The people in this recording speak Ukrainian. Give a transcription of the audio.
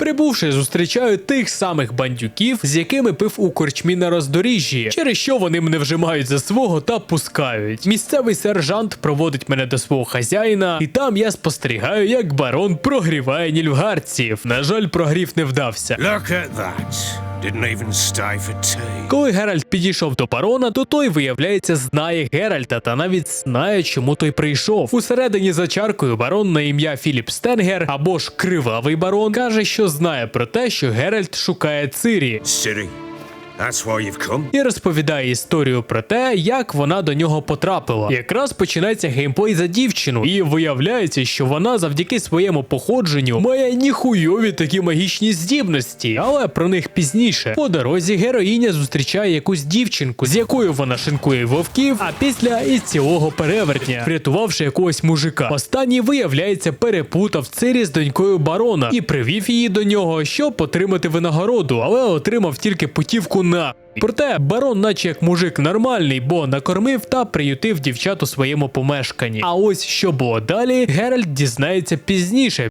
Прибувши, зустрічаю тих самих бандюків, з якими пив у корчмі на роздоріжжі, через що вони мене вжимають за свого та пускають. Місцевий сержант проводить мене до свого хазяїна, і там я спостерігаю, як барон прогріває нільфгарців. На жаль, прогрів не вдався. Look at that. Коли Геральт підійшов до барона, то той, виявляється, знає Геральта та навіть знає, чому той прийшов. Усередині за чаркою барон на ім'я Філіп Стенгер або ж кривавий барон каже, що знає про те, що Геральт шукає Цирі. City. І розповідає історію про те, як вона до нього потрапила. Якраз починається геймплей за дівчину, і виявляється, що вона завдяки своєму походженню має ніхуйові такі магічні здібності, але про них пізніше. По дорозі героїня зустрічає якусь дівчинку, з якою вона шинкує вовків, а після і цілого перевертня, врятувавши якогось мужика. Останній виявляється перепутав цирі з донькою барона і привів її до нього, щоб отримати винагороду, але отримав тільки путівку на. Проте барон, наче як мужик нормальний, бо накормив та приютив дівчат у своєму помешканні. А ось що було далі, Геральт дізнається пізніше,